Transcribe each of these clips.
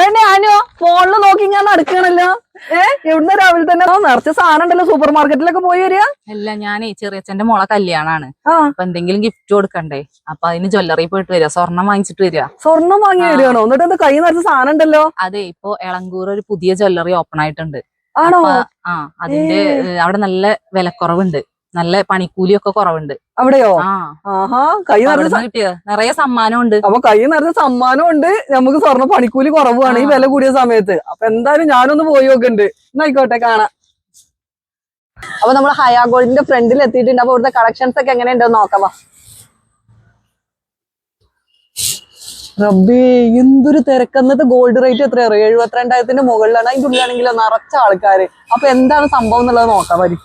പെണ്ണെ ഞാനോ ഫോണിൽ നോക്കി ഞാൻ നടക്കണല്ലോ ഏഹ് എവിടുന്ന് രാവിലെ തന്നെ? നിറച്ച സാധനം ഉണ്ടല്ലോ സൂപ്പർ മാർക്കറ്റിലൊക്കെ പോയി വരിക. അല്ല ഞാനേ ചെറിയച്ഛന്റെ മോളെ കല്യാണാണ്. അപ്പൊ എന്തെങ്കിലും ഗിഫ്റ്റ് കൊടുക്കണ്ടേ? അപ്പൊ അതിന് ജ്വല്ലറി പോയിട്ട് വരിക സ്വർണം വാങ്ങിച്ചിട്ട് വരിക. സ്വർണം വാങ്ങി വരികയാണോ? എന്നിട്ട് കൈ നിറച്ച സാധനം ഉണ്ടല്ലോ? അതെ ഇപ്പൊ എളങ്കൂർ ഒരു പുതിയ ജ്വല്ലറി ഓപ്പൺ ആയിട്ടുണ്ട്. ആണോ? അപ്പൊ, ആ അതിന്റെ അവിടെ നല്ല വിലക്കുറവുണ്ട്. നല്ല പണിക്കൂലിയൊക്കെ കുറവുണ്ട്. അവിടെയോ? ആഹാ കൈ നിറയെ സമ്മാനം ഉണ്ട് അപ്പൊ കൈ നിറഞ്ഞ സമ്മാനം ഉണ്ട് നമുക്ക് സ്വർണ പണിക്കൂലി കുറവാണ്. ഈ വില കൂടിയ സമയത്ത്. അപ്പൊ എന്തായാലും ഞാനൊന്ന് പോയി നോക്കുന്നുണ്ട് എന്നായിക്കോട്ടെ കാണാം. അപ്പൊ നമ്മൾ ഹയാ ഗോൾഡിന്റെ ഫ്രണ്ടിൽ എത്തിയിട്ടുണ്ട്. അപ്പൊ ഇവിടുത്തെ കളക്ഷൻസ് ഒക്കെ എങ്ങനെയുണ്ടോ നോക്കാം. റബ്ബേ എന്തൊരു തിരക്കന്നത്തെ ഗോൾഡ് റേറ്റ് എത്ര അറിയോ? എഴുപത്തിരണ്ടായിരത്തിന്റെ മുകളിലാണ്. അതിന്റെ ഉള്ളിലാണെങ്കിലോ നിറച്ച ആൾക്കാര്. അപ്പൊ എന്താണ് സംഭവം എന്നുള്ളത് നോക്കാം വരി.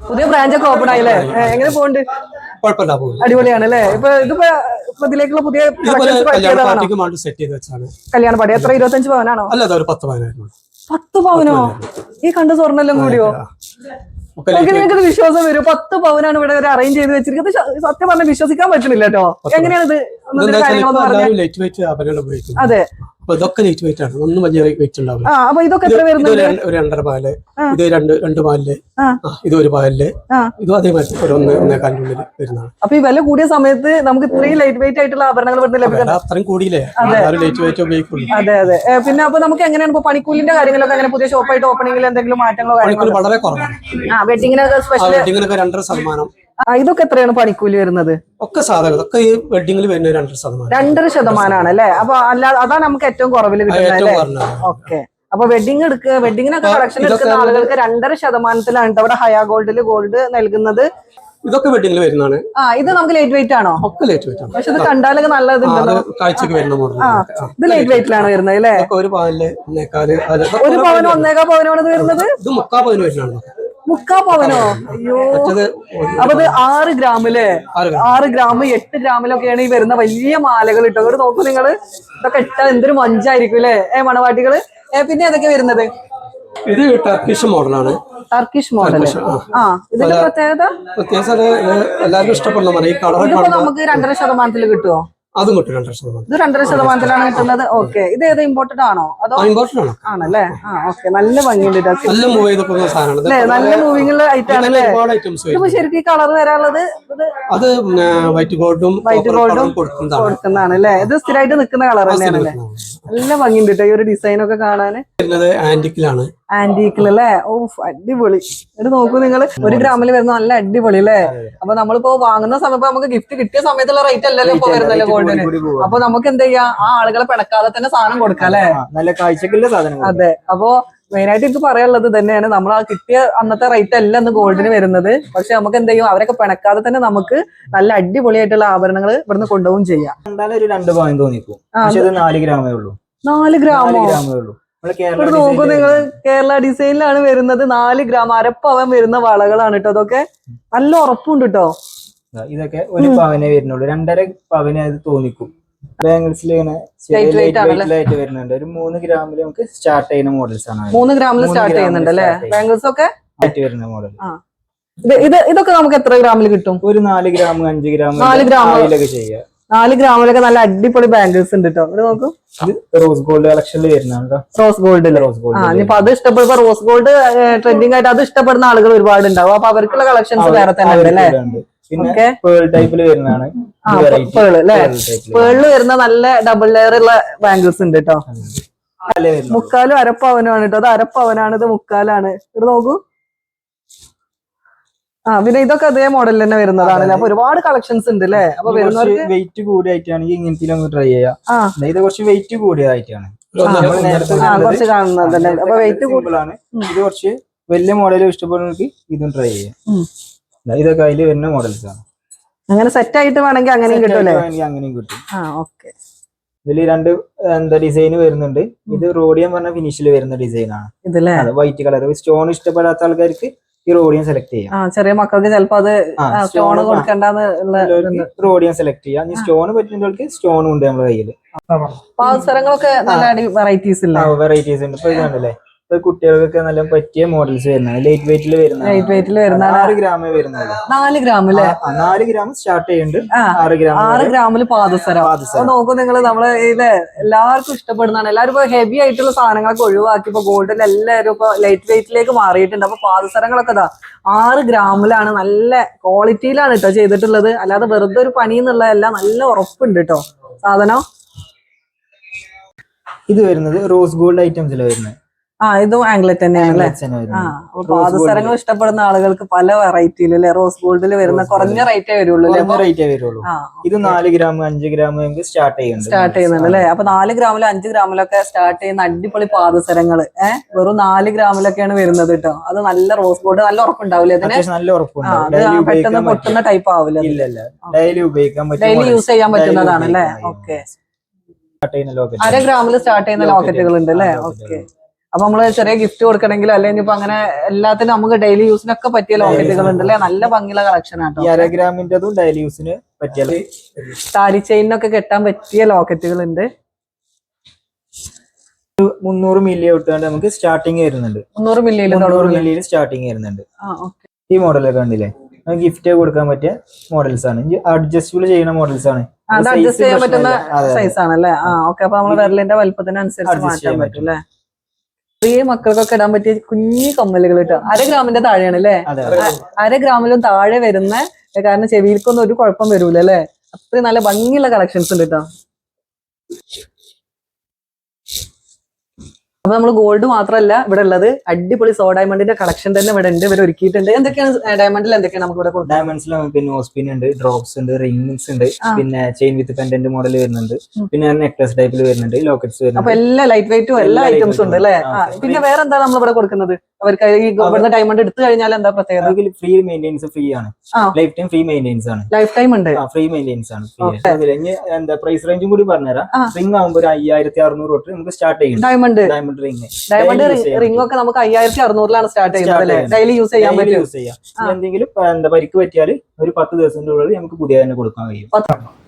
പുതിയ ബ്രാഞ്ച് ഒക്കെ ഓപ്പൺ ആയില്ലേ? എങ്ങനെ പോണ്ട് അടിപൊളിയാണ് അല്ലേ ഇപ്പൊ ഇതിപ്പോ ഇതിലേക്കുള്ള പുതിയ കല്യാണ പാടി എത്ര? ഇരുപത്തഞ്ച് പവനാണോ? പത്ത് പവനോ? ഈ കണ്ട സ്വർണെല്ലാം കൂടിയോ? നിങ്ങൾക്ക് വിശ്വാസം വരും. പത്ത് പവനാണ് ഇവിടെ ഒരു അറേഞ്ച് ചെയ്ത് വെച്ചിരിക്കുന്നത്. സത്യം പറഞ്ഞാൽ വിശ്വസിക്കാൻ പറ്റുന്നില്ല കേട്ടോ. എങ്ങനെയാണ് ഇത്? അതെ. അപ്പൊ ഇതൊക്കെ ലൈറ്റ് വെയിറ്റ് ആണ്. ഒന്നും വലിയ വെയിറ്റ് ഉണ്ടാവില്ല. അപ്പൊ ഇതൊക്കെ എത്ര ഒരു രണ്ടര പാൽ. ഇത് രണ്ട് രണ്ട് പാലിൽ. ഇത് ഒരു പാലിൽ. ഇത് അതേമാതിരി ഒരു ഒന്ന് ഒന്നേക്കാലിനുള്ളിൽ വരുന്നതാണ്. അപ്പൊ ഈ വില കൂടിയ സമയത്ത് നമുക്ക് ഇത്രയും ലൈറ്റ് വെയിറ്റ് ആയിട്ടുള്ള ആഭരണങ്ങൾ ഇവിടുന്ന് ലഭിക്കുന്നത് അത്രയും കൂടിയില്ലേ? Light weight ഉപയോഗിക്കുള്ളൂ. അതെ അതെ. പിന്നെ അപ്പൊ നമുക്ക് എങ്ങനെയാണ് ഇപ്പൊ പണിക്കൂലിന്റെ കാര്യങ്ങളൊക്കെ അങ്ങനെ പുതിയ ഷോപ്പായിട്ട് ഓപ്പണിംഗിൽ എന്തെങ്കിലും മാറ്റങ്ങളോ കാര്യങ്ങളോ വളരെ കുറവാണ്. സ്പെഷ്യൽ വെഡിങ്ങിനൊക്കെ രണ്ടര ശതമാനം. ഇതൊക്കെ എത്രയാണ് പണിക്കൂലി വരുന്നത്? ഒക്കെ സാധകം ഇതൊക്കെ ഈ വെഡിങ്ങിൽ വരുന്ന രണ്ടര ശതമാനം. രണ്ടര ശതമാനമാണ് അല്ലേ? അപ്പൊ അല്ലാതെ അതാണ് നമുക്ക് ഏറ്റവും കുറവിൽ കിട്ടുന്നത് ഓക്കെ. അപ്പൊ വെഡിങ് എടുക്കുക വെഡിങ്ങിനൊക്കെ കളക്ഷൻ എടുക്കുന്ന ആളുകൾക്ക് രണ്ടര ശതമാനത്തിലാണ് ഇവിടെ ഹയാ ഗോൾഡിൽ ഗോൾഡ് നൽകുന്നത്. ഇതൊക്കെ വെഡിങ്ങിൽ വരുന്നതാണ്. ആ ഇത് നമുക്ക് ലൈറ്റ് വെയിറ്റ് ആണോ? ഒക്കെ ലൈറ്റ് വെയിറ്റ് ആണ്. പക്ഷെ ഇത് കണ്ടാലൊക്കെ നല്ലത് കാഴ്ചക്ക് വരുന്ന ആ ഇത് ലേറ്റ് വെയിറ്റിലാണ് വരുന്നത് അല്ലേ? ഒരു പവനിൽ ഒന്നേക്കാൽ ഒരു ഓരോ ഒന്നേക്കാ പവനാണ് ഇത് വരുന്നത്? ഇത് മുക്കാ പവന് വരുന്നതാണ്. മുക്കാ പവനോ അയ്യോ. അപ്പൊ ഇത് ആറ് ഗ്രാമിൽ ആറ് ഗ്രാം. എട്ട് ഗ്രാമിലൊക്കെയാണ് ഈ വരുന്ന വലിയ മാലകൾ ഇട്ടോ. ഇവിടെ നോക്കൂ നിങ്ങൾ. ഇതൊക്കെ ഇട്ടാൽ എന്തൊരു മഞ്ചായിരിക്കും അല്ലേ? ഏ മണവാട്ടികൾ. ഏ പിന്നെ ഏതൊക്കെ വരുന്നത്? ഇത് ടർക്കിഷ് മോഡലാണ്. ടർക്കിഷ് മോഡൽ ആ. ഇതിന്റെ പ്രത്യേകത? പ്രത്യേകത എല്ലാവർക്കും ഇഷ്ടപ്പെടുന്ന നമുക്ക് രണ്ടര ശതമാനത്തിൽ കിട്ടുമോ അതും കിട്ടും രണ്ടര ശതമാനം. ഇത് രണ്ടര ശതമാനത്തിലാണ് കിട്ടുന്നത്? ഓക്കെ. ഇത് ഏത് ഇമ്പോർട്ടഡ് ആണോ? അതോ ഇമ്പോർട്ടഡ് ആണോ. ആണല്ലേ? ആ ഓക്കെ. നല്ല ഭംഗിയുണ്ട്. നല്ല മൂവ് ചെയ്ത് പോകുന്ന സാധനമാണ് നല്ല മൂവിംഗ് ഒരുപാട് ഐറ്റംസ് വരും ശരിക്കും കളർ വരാനുള്ളത് അത് വൈറ്റ് ഗോൾഡും വൈറ്റ് ഗോൾഡും കൊടുക്കുന്നതാണ്. അല്ലേ? ഇത് സ്ഥിരമായിട്ട് നിൽക്കുന്ന കളർ തന്നെയാണ് നല്ല ഭംഗിയുണ്ട് കേട്ടോ ഈ ഒരു ഡിസൈൻ ഒക്കെ കാണാന്. ആന്റിക്കിലാണ്. ആന്റിക്കിൽ അല്ലേ ഓ അടിപൊളി. എന്നിട്ട് നോക്കൂ നിങ്ങൾ ഒരു ഗ്രാമിൽ വരുന്ന നല്ല അടിപൊളി അല്ലേ അപ്പൊ നമ്മളിപ്പോ വാങ്ങുന്ന സമയത്ത് നമുക്ക് ഗിഫ്റ്റ് കിട്ടിയ സമയത്തുള്ള റേറ്റ് അല്ലല്ലോ ഇപ്പൊ വരുന്നല്ലോ ഗോൾഡിന്? അപ്പൊ നമുക്ക് എന്ത് ചെയ്യാം? ആ ആളുകളെ പിടക്കാതെ തന്നെ സാധനം കൊടുക്കാം അല്ലേ? നല്ല കാഴ്ചക്കുള്ള സാധനം അതെ. അപ്പോ മെയിനായിട്ട് എനിക്ക് പറയാനുള്ളത് തന്നെയാണ് നമ്മൾ ആ കിട്ടിയ അന്നത്തെ റേറ്റ് അല്ല അന്ന് ഗോൾഡിന് വരുന്നത്. പക്ഷെ നമുക്ക് എന്ത് ചെയ്യും? അവരൊക്കെ പിണക്കാതെ തന്നെ നമുക്ക് നല്ല അടിപൊളിയായിട്ടുള്ള ആഭരണങ്ങൾ ഇവിടുന്ന് കൊണ്ടുപോകും ചെയ്യാം. രണ്ട് പവൻ തോന്നിക്കും. നാല് ഗ്രാമേ ഉള്ളൂ. നാല് ഗ്രാമോ ഉള്ളൂ. ഇവിടെ നോക്കൂ നിങ്ങൾ കേരള ഡിസൈനിലാണ് വരുന്നത് നാല് ഗ്രാം അരപ്പവൻ വരുന്ന വളകളാണ് കേട്ടോ. അതൊക്കെ നല്ല ഉറപ്പുണ്ട് കേട്ടോ. ഇതൊക്കെ ഒരു പവനെ വരുന്നുള്ളൂ. രണ്ടര പവനെ അത് തോന്നിക്കും. ബാംഗിൾസിൽ ഇങ്ങനെ വരുന്നുണ്ട്. ഒരു മൂന്ന് ഗ്രാമിൽ നമുക്ക് സ്റ്റാർട്ട് ചെയ്യുന്ന മോഡൽസ് ആണ്. മൂന്ന് ഗ്രാമിൽ സ്റ്റാർട്ട് ചെയ്യുന്നുണ്ട് അല്ലേ ബാംഗിൾസ് ഒക്കെ? വരുന്ന മോഡൽ ഇത് ഇത് ഇതൊക്കെ നമുക്ക് എത്ര ഗ്രാമിൽ കിട്ടും? ഒരു നാല് ഗ്രാം അഞ്ച് ഗ്രാം നാല് ഗ്രാം. ചെയ്യാം. നാല് ഗ്രാമിലൊക്കെ നല്ല അടിപൊളി ബാംഗിൾസ് ഉണ്ട് കേട്ടോ ഇവിടെ നോക്കൂ. റോസ് ഗോൾഡ് കളക്ഷനിൽ വരുന്നുണ്ട് റോസ് ഗോൾഡിൽ റോസ് ആ ഗോൾഡ് ഇനിയിപ്പോ അത് ഇഷ്ടപ്പെടുമ്പോ റോസ് ഗോൾഡ് ട്രെൻഡിങ് ആയിട്ട് അത് ഇഷ്ടപ്പെടുന്ന ആളുകൾ ഒരുപാട് ഉണ്ടാവും. അപ്പൊ അവർക്കുള്ള കളക്ഷൻസ് വേറെ തന്നെ ഉണ്ട് അല്ലേ? പിന്നെ ഓക്കെ പേൾ ടൈപ്പിൽ വരുന്നതാണ്. ആ പേൾ അല്ലേ? പേളിൽ വരുന്ന നല്ല ഡബിൾ ലെയർ ഉള്ള ബാംഗിൾസ് ഉണ്ട് കേട്ടോ മുക്കാലും അരപ്പവനുമാണ് കേട്ടോ അത് അരപ്പവനാണ് ഇത് മുക്കാലാണ്. ഇവിടെ നോക്കൂ. ആ പിന്നെ ഇതൊക്കെ അതേ മോഡൽ തന്നെ വരുന്നതാണ് അപ്പൊ ഒരുപാട് കളക്ഷൻസ് ഉണ്ട് അല്ലേ അപ്പൊ വരുന്നവർക്ക് വെയിറ്റ് കൂടിയായിട്ടാണെങ്കിൽ ഇങ്ങനത്തെ നമുക്ക് ട്രൈ ചെയ്യാം ഇത് കുറച്ച് വെയിറ്റ് കൂടിയതായിട്ടാണ്. കുറച്ച് കാണുന്നത് തന്നെ. അപ്പൊ വെയിറ്റ് കൂടുതലാണ് ഇത് കുറച്ച് വലിയ മോഡൽ ഇഷ്ടപ്പെടുന്നവർക്ക് ഇതും ട്രൈ ചെയ്യാം. ഇതൊക്കെ അതിൽ വരുന്ന മോഡൽസ് ആണ്. അങ്ങനെ സെറ്റ് ആയിട്ട് വേണമെങ്കിൽ അങ്ങനെയും കിട്ടും അല്ലേ? അങ്ങനെയും കിട്ടും. ആ ഓക്കെ ഇതിൽ രണ്ട് എന്താ ഡിസൈൻ വരുന്നുണ്ട്. ഇത് റോഡിയം പറഞ്ഞ ഫിനിഷിൽ വരുന്ന ഡിസൈൻ ആണ്. വൈറ്റ് കളർ സ്റ്റോൺ ഇഷ്ടപ്പെടാത്ത ആൾക്കാർക്ക് ഈ റോഡിയം സെലക്ട് ചെയ്യാം. ചെറിയ മക്കൾക്ക് ചിലപ്പോ അത് സ്റ്റോൺ കൊടുക്കണ്ടെന്ന് ഇതുണ്ട്. റോഡിയം സെലക്ട് ചെയ്യാം. ഇനി സ്റ്റോൺ പറ്റുന്നവർക്ക് സ്റ്റോൺ ഉണ്ട് നമ്മുടെ കയ്യിൽ അവസരങ്ങളൊക്കെ നല്ല വെറൈറ്റീസ് ഇല്ലേ? വെറൈറ്റീസ് ഉണ്ട്. ഇപ്പൊ ഇതാണല്ലേ ഇപ്പൊ കുട്ടികൾക്കൊക്കെ നല്ല പറ്റിയ മോഡൽസ് വരുന്നത്. ലൈറ്റ് വെയിറ്റിൽ വരുന്ന ലൈറ്റ് വെയിറ്റിൽ വരുന്ന ആറ് ഗ്രാമേ വരുന്നത്. നാല് ഗ്രാം അല്ലേ നാല് ഗ്രാം സ്റ്റാർട്ട് ചെയ്യുന്നുണ്ട് ആറ് ഗ്രാം ആറ് ഗ്രാമിൽ പാദസരം. പാദസരം. നോക്കൂ നിങ്ങൾ നമ്മൾ ഇത് എല്ലാവർക്കും ഇഷ്ടപ്പെടുന്നതാണ്. എല്ലാവരും ഇപ്പൊ ഹെവി ആയിട്ടുള്ള സാധനങ്ങളൊക്കെ ഒഴിവാക്കി ഇപ്പൊ ഗോൾഡിൽ എല്ലാവരും ഇപ്പൊ ലൈറ്റ് വെയിറ്റിലേക്ക് മാറിയിട്ടുണ്ട്. അപ്പൊ പാദസരങ്ങളൊക്കെ ഇതാ ആറ് ഗ്രാമിലാണ് നല്ല ക്വാളിറ്റിയിലാണ് കേട്ടോ ചെയ്തിട്ടുള്ളത്. അല്ലാതെ വെറുതെ ഒരു പണി എന്നുള്ളതല്ല നല്ല ഉറപ്പുണ്ട് കേട്ടോ സാധനം. ഇത് വരുന്നത് റോസ് ഗോൾഡ് ഐറ്റംസിൽ വരുന്നത്. ആ ഇതും ആംഗ്ലറ്റ് തന്നെയാണ് ആ. അപ്പൊ പാദസരങ്ങൾ ഇഷ്ടപ്പെടുന്ന ആളുകൾക്ക് പല വെറൈറ്റിയിൽ അല്ലെ? റോസ് ഗോൾഡിൽ വരുന്ന കുറഞ്ഞ റേറ്റേ വരുള്ളൂ റേറ്റേ വരുള്ളൂ. ഇത് നാല് ഗ്രാം അഞ്ച് ഗ്രാം സ്റ്റാർട്ട് ചെയ്യുന്നുണ്ട്. സ്റ്റാർട്ട് ചെയ്യുന്നുണ്ട് അല്ലെ? അപ്പൊ നാല് ഗ്രാമിലും അഞ്ച് ഗ്രാമിലൊക്കെ സ്റ്റാർട്ട് ചെയ്യുന്ന അടിപൊളി പാദസരങ്ങൾ ഏഹ് വെറും നാല് ഗ്രാമിലൊക്കെയാണ് വരുന്നത് കേട്ടോ അത് നല്ല റോസ് ഗോൾഡ് നല്ല ഉറപ്പുണ്ടാവില്ലേ അതിന്? നല്ല ഉറപ്പുണ്ടാവും ഉറപ്പുണ്ട് പെട്ടെന്ന് പൊട്ടുന്ന ടൈപ്പ് ആവില്ല ഡെയിലി ഉപയോഗിക്കാൻ പറ്റും ഡെയിലി യൂസ് ചെയ്യാൻ പറ്റുന്നതാണ് അല്ലേ? ഓക്കെ അര ഗ്രാമിൽ സ്റ്റാർട്ട് ചെയ്യുന്ന ലോക്കറ്റുകൾ ഉണ്ട് അല്ലേ? ഓക്കെ അപ്പൊ നമ്മൾ ചെറിയ ഗിഫ്റ്റ് കൊടുക്കണമെങ്കിൽ അല്ലെങ്കിൽ ഇപ്പൊ അങ്ങനെ എല്ലാത്തിനും നമുക്ക് ഡെയിലി യൂസിനൊക്കെ പറ്റിയ ലോക്കറ്റുകൾ ഉണ്ട് അല്ലേ നല്ല ഭംഗിയുള്ള കളക്ഷൻ ഈ ആട്ടോ അര ഡെയിലി യൂസിന് പറ്റിയ താടി ചെയിനൊക്കെ കെട്ടാൻ പറ്റിയ ലോക്കറ്റുകൾ ഉണ്ട് മുന്നൂറ് മില്ലി തൊട്ടാണ്ട് നമുക്ക് സ്റ്റാർട്ടിങ് വരുന്നുണ്ട്. മുന്നൂറ് മില്ലിയിൽ മുന്നൂറ് മില്ലിയിൽ സ്റ്റാർട്ടിങ് വരുന്നുണ്ട്. ഈ മോഡലൊക്കെ കണ്ടില്ലേ? ഗിഫ്റ്റ് കൊടുക്കാൻ പറ്റിയ മോഡൽസ് ആണ്. അഡ്ജസ്റ്റബിൾ ചെയ്യുന്ന മോഡൽസ് ആണ്. അത് അഡ്ജസ്റ്റ് ചെയ്യാൻ പറ്റുന്ന. സൈസ് ആണല്ലേ? ആ ഓക്കെ. അപ്പൊ നമ്മൾ വിരലിന്റെ വലുപ്പത്തിനനുസരിച്ച് മാറ്റാൻ പറ്റും. അല്ലേ ചെറിയ മക്കൾക്കൊക്കെ ഇടാൻ പറ്റിയ കുഞ്ഞു കമ്മലുകൾ കിട്ടും. അര ഗ്രാമിന്റെ താഴെയാണ് അല്ലേ. അര ഗ്രാമിലും താഴെ വരുന്ന കാരണം ചെവിയിൽക്കൊന്നും ഒരു കുഴപ്പം വരൂല അല്ലേ അത്രയും നല്ല ഭംഗിയുള്ള കളക്ഷൻസ് ഉണ്ട് കേട്ടോ അപ്പൊ നമ്മൾ ഗോൾഡ് മാത്രമല്ല ഇവിടെ ഉള്ളത് അടിപൊളി സോ ഡയമണ്ടിന്റെ കളക്ഷൻ തന്നെ ഇവിടെ ഉണ്ട് ഇവർ ഒരുക്കിയിട്ടുണ്ട്. എന്തൊക്കെയാണ് ഡയമണ്ടിൽ എന്തൊക്കെയാണ് നമുക്ക് ഇവിടെ ഡയമണ്ട്സിൽ നമുക്ക് നോസ്പിൻ ഉണ്ട് ഡ്രോപ്സ് ഉണ്ട് റിംഗ്സ് ഉണ്ട് പിന്നെ ചെയിൻ വിത്ത് പെൻഡന്റ് മോഡൽ വരുന്നുണ്ട്. പിന്നെ നെക്ലസ് ടൈപ്പിൽ വരുന്നുണ്ട് ലോക്കറ്റ്സ് വരുന്നുണ്ട് അപ്പൊ എല്ലാ ലൈറ്റ് വെയിറ്റും എല്ലാ ഐറ്റംസും ഉണ്ട് അല്ലേ? പിന്നെ വേറെ എന്താ നമ്മൾ ഇവിടെ കൊടുക്കുന്നത്? അവർക്ക് ഈ ഇവിടുന്ന് ഡയമണ്ട് എടുത്തു കഴിഞ്ഞാൽ എന്താ പ്രത്യേകത? ഫ്രീ മെയിൻസ് ഫ്രീ ആണ്. ലൈഫ് ടൈം ഫ്രീ മെയിൻസ് ആണ്. ലൈഫ് ടൈം ഉണ്ട്. ഫ്രീ മെയിൻസ് ആണ്. ഇനി എന്താ പ്രൈസ് റേഞ്ചും കൂടി പറഞ്ഞുതരാം. റിംഗ് ആകുമ്പോൾ ഒരു അയ്യായിരത്തി അറുന്നൂറ് തൊട്ട് നമുക്ക് സ്റ്റാർട്ട് ചെയ്യും diamond diamond ring diamond ring ഒക്കെ നമുക്ക് അയ്യായിരത്തി അറുന്നൂറിലാണ് സ്റ്റാർട്ട് ചെയ്യുന്നത് ഡെയിലി യൂസ് ചെയ്യാൻ പറ്റും. യൂസ് ചെയ്യാം. എന്തെങ്കിലും എന്താ പരിക്ക് പറ്റിയാൽ ഒരു പത്ത് ദിവസത്തിന്റെ ഉള്ളിൽ നമുക്ക് പുതിയ തന്നെ കൊടുക്കാൻ കഴിയും.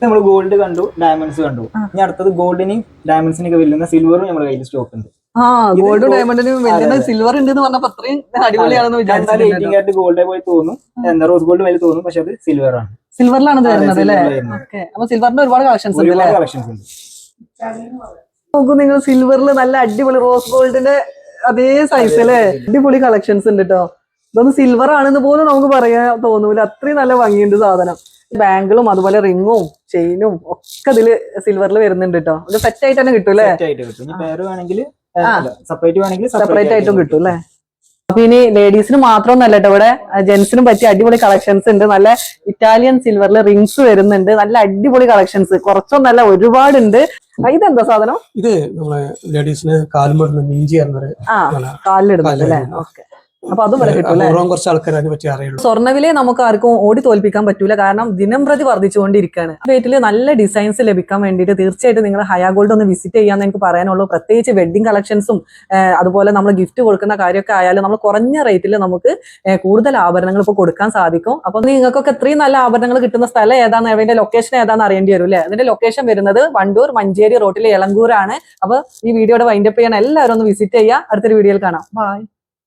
നമ്മൾ ഗോൾഡ് കണ്ടു ഡയമണ്ട്സ് കണ്ടു. ഇനി അടുത്തത് ഗോൾഡിനെയും ഡയമണ്ട്സിനൊക്കെ വരുന്ന സിൽവറും നമ്മുടെ കയ്യിൽ സ്റ്റോക്ക് ഉണ്ട്. ആ ഗോൾഡ് ഡയമണ്ടിനും വലിയ സിൽവർ ഉണ്ട് എന്ന് പറഞ്ഞപ്പോ അത്രയും അടിപൊളിയാണെന്ന് വിചാരിച്ചു ഗോൾഡേ പോയി തോന്നും. എന്താ റോസ് ഗോൾഡ് വരെ തോന്നും. പക്ഷെ അത് സിൽവർ ആണ്. സിൽവറിലാണ് വരുന്നത് അല്ലേ? അപ്പൊ സിൽവറിന്റെ ഒരുപാട് കളക്ഷൻസ് ഉണ്ട് കളക്ഷൻസ് ഉണ്ട്. നോക്കൂ നിങ്ങൾ സിൽവറിൽ നല്ല അടിപൊളി റോസ് ഗോൾഡിന്റെ അതേ സൈസ് അല്ലേ? അടിപൊളി കളക്ഷൻസ് ഉണ്ട് കേട്ടോ ഇതൊന്ന് സിൽവർ ആണെന്ന് പോലും നമുക്ക് പറയാൻ തോന്നൂല. അത്രയും നല്ല ഭംഗിയുണ്ട് സാധനം. ബാങ്കിളും അതുപോലെ റിങ്ങും ചെയിനും ഒക്കെ ഇതിൽ സിൽവറിൽ വരുന്നുണ്ട് കേട്ടോ ഇത് സെറ്റ് ആയിട്ട് തന്നെ കിട്ടും അല്ലേ? സെപ്പറേറ്റ് വേണമെങ്കിൽ സെപ്പറേറ്റ് ആയിട്ടും കിട്ടും അല്ലേ? അപ്പൊ ഇനി ലേഡീസിന് മാത്രമൊന്നല്ല കേട്ടോ ഇവിടെ ജെന്റ്സിനും പറ്റിയ അടിപൊളി കളക്ഷൻസ് ഉണ്ട്. നല്ല ഇറ്റാലിയൻ സിൽവറിൽ റിങ്സ് വരുന്നുണ്ട്. നല്ല അടിപൊളി കളക്ഷൻസ് കുറച്ചൊന്നല്ല ഒരുപാടുണ്ട്. ഉണ്ട് ഇതെന്താ സാധനം? ഇത് നമ്മളെ ലേഡീസിന് കാലുമടുന്ന മിഞ്ചി. കാലിലിടുന്നുണ്ട് അല്ലേ? കാലിലിടുന്നത്. ഓക്കെ. അപ്പൊ അതും വരെ കിട്ടും കുറച്ച് ആൾക്കാർ അതിനെ പറ്റി അറിയുള്ളൂ. സ്വർണവിലെ നമുക്ക് ആർക്കും ഓടി തോൽപ്പിക്കാൻ പറ്റൂല. കാരണം ദിനം പ്രതി വർദ്ധിച്ചുകൊണ്ടിരിക്കുകയാണ്. വീട്ടിൽ നല്ല ഡിസൈൻസ് ലഭിക്കാൻ വേണ്ടിയിട്ട് തീർച്ചയായിട്ടും നിങ്ങൾ ഹയാ ഗോൾഡ് ഒന്ന് വിസിറ്റ് ചെയ്യാന്ന് എനിക്ക് പറയാനുള്ളൂ. പ്രത്യേകിച്ച് വെഡിങ് കളക്ഷൻസും അതുപോലെ നമ്മൾ ഗിഫ്റ്റ് കൊടുക്കുന്ന കാര്യമൊക്കെ ആയാലും നമ്മൾ കുറഞ്ഞ റേറ്റിൽ നമുക്ക് കൂടുതൽ ആഭരണങ്ങൾ ഇപ്പോൾ കൊടുക്കാൻ സാധിക്കും. അപ്പൊ നിങ്ങൾക്കൊക്കെ ഇത്രയും നല്ല ആഭരണങ്ങൾ കിട്ടുന്ന സ്ഥലം ഏതാണ് അതിന്റെ ലൊക്കേഷൻ ഏതാണെന്ന് അറിയേണ്ടി വരും അല്ലേ? അതിന്റെ ലൊക്കേഷൻ വരുന്നത് വണ്ടൂർ മഞ്ചേരി റോട്ടിലെ ഇളങ്കൂരാണ് അപ്പൊ ഈ വീഡിയോയുടെ വൈൻഡപ്പ് ചെയ്യാൻ എല്ലാവരും ഒന്ന് വിസിറ്റ് ചെയ്യുക. അടുത്തൊരു വീഡിയോയിൽ കാണാം. ബൈ